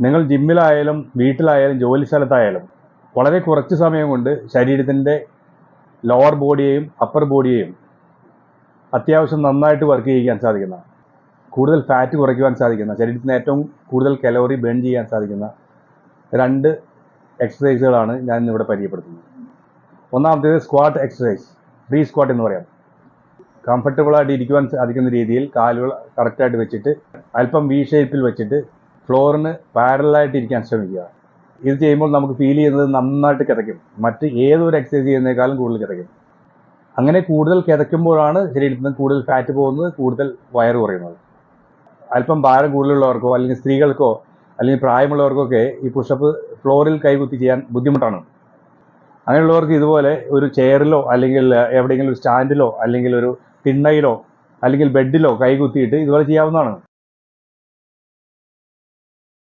നിങ്ങൾ ജിമ്മിലായാലും വീട്ടിലായാലും ജോലി സ്ഥലത്തായാലും വളരെ കുറച്ച് സമയം കൊണ്ട് ശരീരത്തിന്റെ ലോവർ ബോഡിയെയും അപ്പർ ബോഡിയെയും അത്യാവശ്യം നന്നായിട്ട് വർക്ക് ചെയ്യിക്കാൻ സാധിക്കുന്ന കൂടുതൽ ഫാറ്റ് കുറയ്ക്കുവാൻ സാധിക്കുന്ന ശരീരത്തിന് ഏറ്റവും കൂടുതൽ കലോറി ബേൺ ചെയ്യാൻ സാധിക്കുന്ന രണ്ട് എക്സസൈസുകളാണ് ഞാൻ ഇന്നിവിടെ പരിചയപ്പെടുത്തുന്നത്. ഒന്നാമത്തേത് സ്ക്വാട്ട് എക്സസൈസ് ഫ്രീ സ്ക്വാട്ട് എന്ന് പറയാം. കംഫർട്ടബിളായിട്ട് ഇരിക്കുവാൻ സാധിക്കുന്ന രീതിയിൽ കാലുകൾ കറക്റ്റായിട്ട് വെച്ചിട്ട് അല്പം വി ഷേപ്പിൽ വെച്ചിട്ട് ഫ്ലോറിന് പാരലായിട്ട് ഇരിക്കാൻ ശ്രമിക്കുക. ഇത് ചെയ്യുമ്പോൾ നമുക്ക് ഫീൽ ചെയ്യുന്നത് നന്നായിട്ട് കിതയ്ക്കും. മറ്റ് ഏതൊരു എക്സസൈസ് ചെയ്യുന്നതിനേക്കാളും കൂടുതൽ കിതയ്ക്കും. അങ്ങനെ കൂടുതൽ കിതയ്ക്കുമ്പോഴാണ് ശരീരത്തിൽ നിന്ന് കൂടുതൽ ഫാറ്റ് പോകുന്നത് കൂടുതൽ വയറ് കുറയുന്നത്. അല്പം ഭാരം കൂടുതലുള്ളവർക്കോ അല്ലെങ്കിൽ സ്ത്രീകൾക്കോ അല്ലെങ്കിൽ പ്രായമുള്ളവർക്കൊക്കെ ഈ പുഷപ്പ് ഫ്ലോറിൽ കൈകുത്തി ചെയ്യാൻ ബുദ്ധിമുട്ടാണ്. അങ്ങനെയുള്ളവർക്ക് ഇതുപോലെ ഒരു ചെയറിലോ അല്ലെങ്കിൽ എവിടെയെങ്കിലും ഒരു സ്റ്റാൻഡിലോ അല്ലെങ്കിൽ ഒരു തിണ്ണയിലോ അല്ലെങ്കിൽ ബെഡിലോ കൈകുത്തിയിട്ട് ഇതുപോലെ ചെയ്യാവുന്നതാണ്.